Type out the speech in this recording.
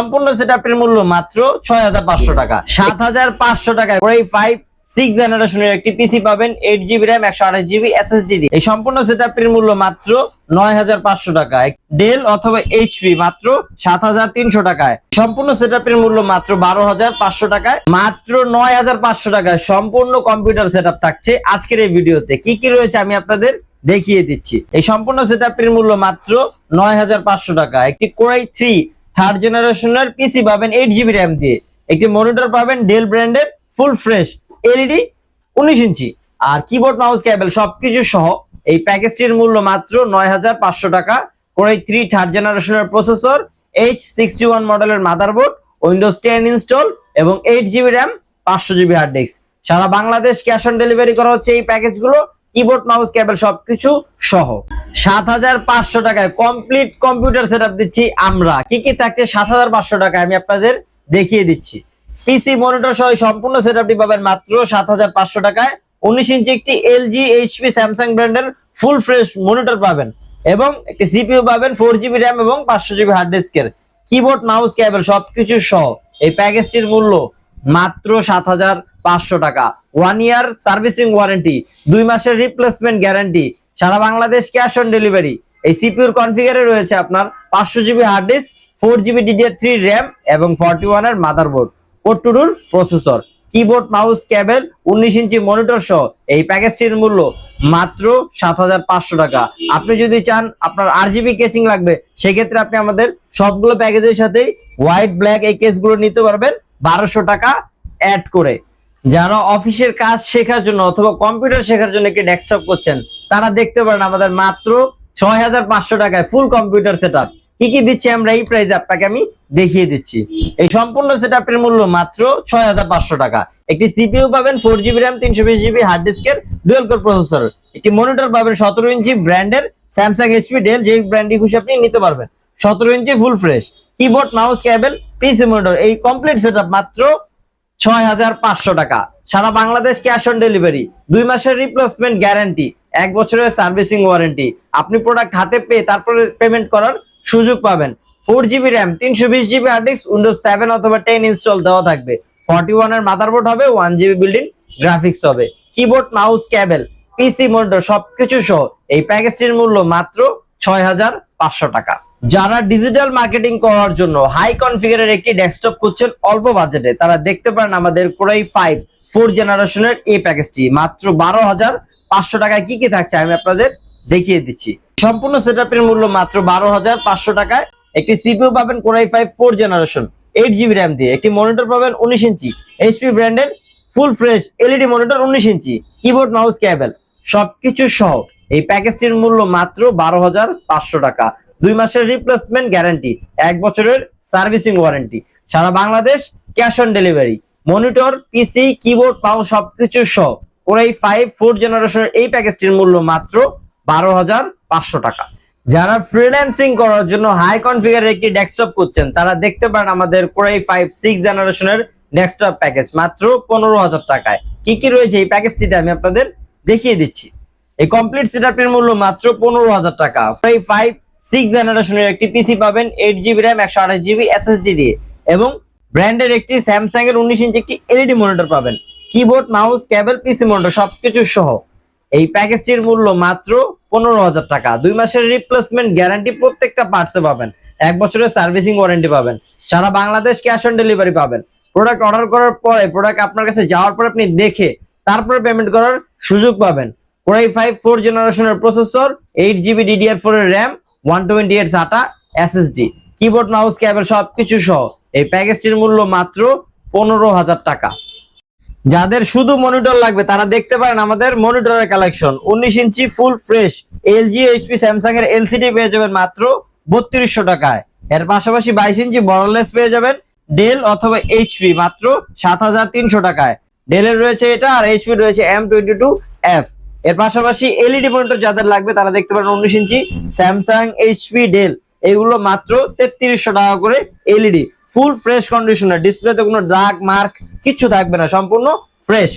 সম্পূর্ণ সেটআপের মূল্য মাত্র ছয় হাজার পাঁচশো টাকা। সাত হাজার পাঁচশো টাকায় এই ফাইভ সিক্স জেনারেশনের একটি পিসি পাবেন এইট জিবি র্যাম একশো আঠাশ জিবি এসএসডি দিয়ে। এই সম্পূর্ণ সেটআপের মূল্য মাত্র নয় হাজার পাঁচশো টাকা ডেল অথবা এইচপি মাত্র সাত হাজার তিনশো টাকায়। সম্পূর্ণ সেটআপের মূল্য মাত্র বারো হাজার পাঁচশো টাকায়। মাত্র নয় হাজার পাঁচশো টাকায় সম্পূর্ণ কম্পিউটার সেটআপ থাকছে আজকের এই ভিডিওতে। কি কি রয়েছে আমি আপনাদের দেখিয়ে দিচ্ছি। এই সম্পূর্ণ সেটআপের মূল্য মাত্র নয় হাজার পাঁচশো টাকা একটি কোরাই থ্রি থার্ড জেনারেশনের পিসি পাবেন এইট জিবি র্যাম দিয়ে। একটি মনিটর পাবেন ডেল ব্র্যান্ডের ফুল ফ্রেশ এলইডি উনিশ ইঞ্চি। আর কিবোর্ড মাউস ক্যাবেল সবকিছু সহ এই প্যাকেজটির মূল্য মাত্র নয় হাজার পাঁচশো টাকা। কোরাই থ্রি থার্ড জেনারেশনের প্রসেসর এইচ সিক্সটি ওয়ান মডেলের মাদারবোর্ড উইন্ডোজ টেন ইনস্টল এবং এইট জিবি র্যাম পাঁচশো জিবি হার্ড ডিস্ক সারা বাংলাদেশ ক্যাশ অন ডেলিভারি করা হচ্ছে এই প্যাকেজগুলো কিবোর্ড মাউস ক্যাবেল সবকিছু সহ। সাত হাজার পাঁচশো টাকায় কমপ্লিট কম্পিউটার সেট দিচ্ছি আমরা। কি কি থাকছে সাত হাজার পাঁচশো টাকায় আমি আপনাদের দেখিয়ে দিচ্ছি। পিসি মনিটর সহ সম্পূর্ণ সেট আপটি পাবেন মাত্র সাত হাজার পাঁচশো টাকায়। উনিশ ইঞ্চি একটি এলজি এইচপি স্যামসাং ব্র্যান্ডের ফুল ফ্রেশ মনিটর পাবেন এবং একটি সিপিইউ পাবেন ফোর জিবি র্যাম এবং পাঁচশো জিবি হার্ড ডিস্কের কিবোর্ড মাউস ক্যাবেল সবকিছু সহ এই প্যাকেজটির মূল্য মাত্র সাত হাজার পাঁচশো টাকা। ওয়ান ইয়ার সার্ভিসিং ওয়ারেন্টি দুই মাসের রিপ্লেসমেন্ট গ্যারান্টি সারা বাংলাদেশ ক্যাশ অন ডেলিভারি এই সিপিউর কনফিগারে রয়েছে আপনার পাঁচশো GB hard disk four GB DDR three RAM এবং ফর্টি ওয়ানের মাদারবোর্ড পোর্টুডুর প্রসেসর কিবোর্ড মাউস ক্যাবেল উনিশ ইঞ্চি মনিটর সহ এই প্যাকেজটির মূল্য মাত্র সাত হাজার পাঁচশো টাকা। আপনি যদি চান আপনার আর জিবি কেচিং লাগবে, সেক্ষেত্রে আপনি আমাদের সবগুলো প্যাকেজের সাথেই হোয়াইট ব্ল্যাক এই কেসগুলো নিতে পারবেন। বারোশো টাকা অ্যাড করে। যারা অফিসের কাজ শেখার জন্য অথবা কম্পিউটার শেখার জন্য একটি ডেস্কটপ করছেন, তারা দেখতে পারেন আমাদের মাত্র ছয় হাজার পাঁচশো টাকায় ফুল কম্পিউটার সেট কি কি দিচ্ছি আমরা এই প্রাইসে আপনাকে আমি দেখিয়ে দিচ্ছি। এই সম্পূর্ণ সেট মূল্য মাত্র ছয় হাজার পাঁচশো টাকা। একটি সিপিইউ পাবেন ফোর জিবি র্যাম তিনশো বিশ জিবি হার্ড ডিস্কের ডুয়েল কোর প্রসেসর একটি মনিটর পাবেন সতেরো ইঞ্চি ব্র্যান্ডের স্যামসাং এইচপি ডেল যে ব্র্যান্ডই খুশি আপনি নিতে পারবেন। সতেরো inch full fresh keyboard mouse cable PC monitor এই কমপ্লিট সেট মাত্র ছয় হাজার পাঁচশো টাকা। সারা বাংলাদেশ ক্যাশ অন ডেলিভারি দুই মাসের রিপ্লেসমেন্ট গ্যারান্টি এক বছরের সার্ভিসিং ওয়ারেন্টি আপনি প্রোডাক্ট হাতে পেয়ে তারপরে পেমেন্ট করার সুযোগ পাবেন। ফোর জিবি র্যাম তিনশো বিশ GB hard disk windows seven অথবা টেন ইনস্টল দেওয়া থাকবে। ফর্টি ওয়ানের মাদারবোর্ড হবে ওয়ান জিবি বিল্ডিং গ্রাফিক্স হবে। Keyboard mouse cable PC monitor সবকিছু সহ এই প্যাকেজটির মূল্য মাত্র ছয় হাজার পাঁচশো টাকা। যারা ডিজিটাল মার্কেটিং করার জন্য হাই কনফিগারের একটি ডেস্কটপ করছেন অল্প বাজেটে তারা দেখতে পারেন আমাদের কোরাই ফাইভ ফোর জেনারেশনের এই প্যাকেজটি মাত্র বারো হাজার পাঁচশো টাকায় কি কি থাকছে আমি আপনাদের দেখিয়ে দিচ্ছি। সম্পূর্ণ সেটআপের মূল্য মাত্র বারো হাজার পাঁচশো টাকায়। একটি সিপিইউ পাবেন core i five four generation eight GB RAM দিয়ে। একটি মনিটর পাবেন উনিশ ইঞ্চি এইচপি ব্র্যান্ডের ফুল ফ্রেশ এলইডি মনিটর উনিশ ইঞ্চি কিবোর্ড মাউস ক্যাবেল সবকিছু সহ। এই প্যাকেজটির মূল্য মাত্র বারো হাজার পাঁচশো টাকা। দুই মাসের রিপ্লেসমেন্ট গ্যারান্টি এক বছরের servicing warranty Sara Bangladesh cash on delivery monitor PC keyboard mouse সবকিছু সহ ওরাই ফাইভ ফোর জেনারেশনের এই প্যাকেজটির মূল্য মাত্র বারো হাজার পাঁচশো টাকা। যারা ফ্রিল্যান্সিং করার জন্য হাই কনফিগারের একটি ডেস্কটপ করছেন তারা দেখতে পারেন আমাদের কোরাই ফাইভ সিক্স জেনারেশনের ডেস্কটপ প্যাকেজ মাত্র পনেরো হাজার টাকায়। কি কি রয়েছে এই প্যাকেজটিতে আমি আপনাদের দেখিয়ে দিচ্ছি। এই কমপ্লিট সেটআপের মূল্য মাত্র পনেরো হাজার টাকা। কোরাই ফাইভ সিক্স জেনারেশনের একটি পিসি পাবেন এইট জিবি র্যাম একশো আঠাশ জিবি দিয়ে। এবং ব্র্যান্ডের একটি স্যামসাং এর উনিশ ইঞ্চি একটি এলইডি মনিটর পাবেন। Keyboard mouse cable PC monitor সবকিছু সহ। এই প্যাকেজটির মূল্য মাত্র পনেরো হাজার টাকা। দুই মাসের রিপ্লেসমেন্ট গ্যারান্টি প্রত্যেকটা পার্টসে পাবেন। এক বছরের সার্ভিসিং ওয়ারেন্টি পাবেন। সারা বাংলাদেশ ক্যাশ অন ডেলিভারি পাবেন। প্রোডাক্ট অর্ডার করার পরে প্রোডাক্ট আপনার কাছে যাওয়ার পর আপনি দেখে, তারপরে পেমেন্ট করার সুযোগ পাবেন। কোরাই ফাইভ ফোর জেনারেশনের processor eight GB DDR four এর RAM one twenty eight SATA SSD keyboard mouse cable সবকিছু সহ এই প্যাকেজটির মূল্য মাত্র পনেরো হাজার টাকা। যাদের শুধু মনিটর লাগবে, তারা দেখতে পারেন আমাদের মনিটরের কালেকশন উনিশ inch full fresh LG HP Samsung এর এলসিডি পেয়ে যাবেন মাত্র বত্রিশশো টাকায়। এর পাশাপাশি বাইশ ইঞ্চি বড়লেস পেয়ে যাবেন ডেল অথবা এইচপি মাত্র সাত হাজার তিনশো টাকায়। রয়েছে এটা আর এইচপি রয়েছে এম টোয়েন্টি টু এফ এর পাশাপাশি এলইডি মনিটর যাদের লাগবে তারা দেখতে পারেন উনিশ ইঞ্চি স্যামসাং এইচপি ডেল এগুলো মাত্র তেত্রিশশো টাকা করে এলইডি ফুল ফ্রেশ কন্ডিশনার ডিসপ্লেতে কোনো দাগ মার্ক কিছু থাকবে না। সম্পূর্ণ ফ্রেশ